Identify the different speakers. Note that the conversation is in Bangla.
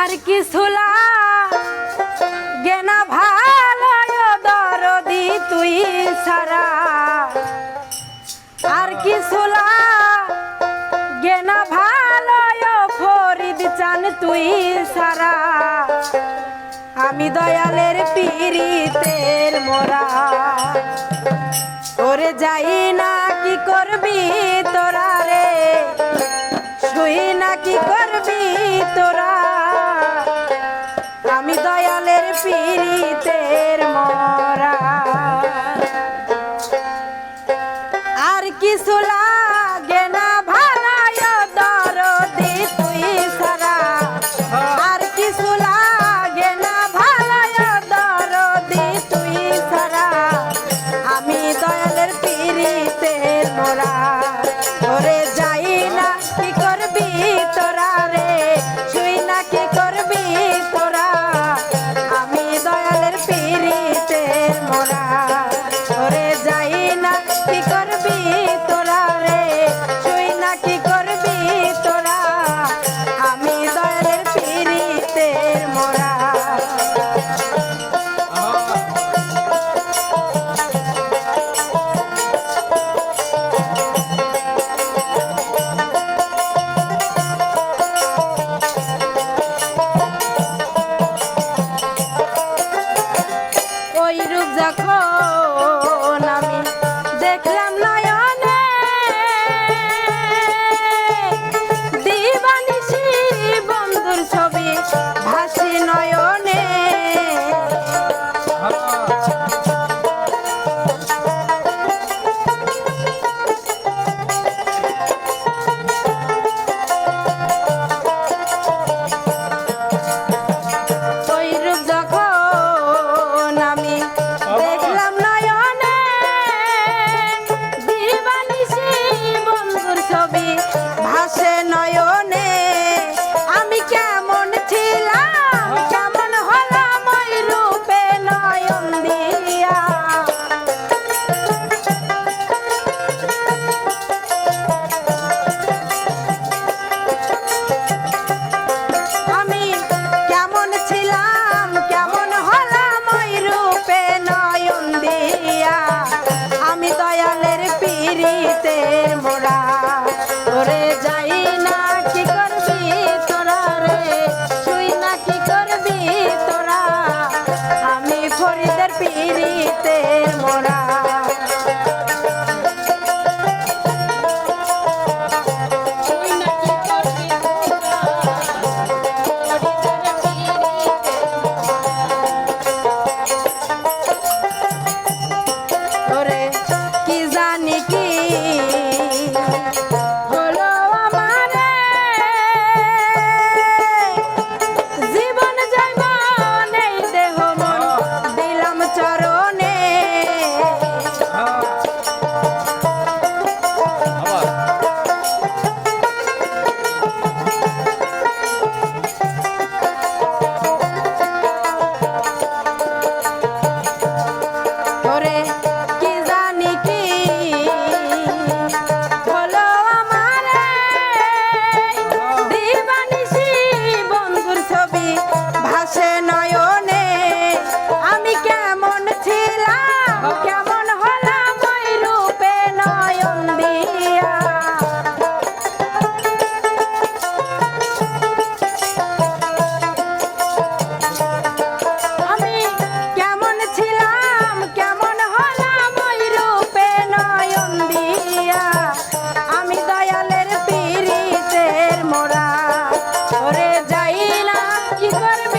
Speaker 1: আর কি সুলা গেনা ভালো দরদি তুই সারা আর কি সুলা গেনা ভালো ফরিদ চান তুই সারা আমি দয়ালের পিরিতের মোরা। ওরে যাই না Thank you. করবে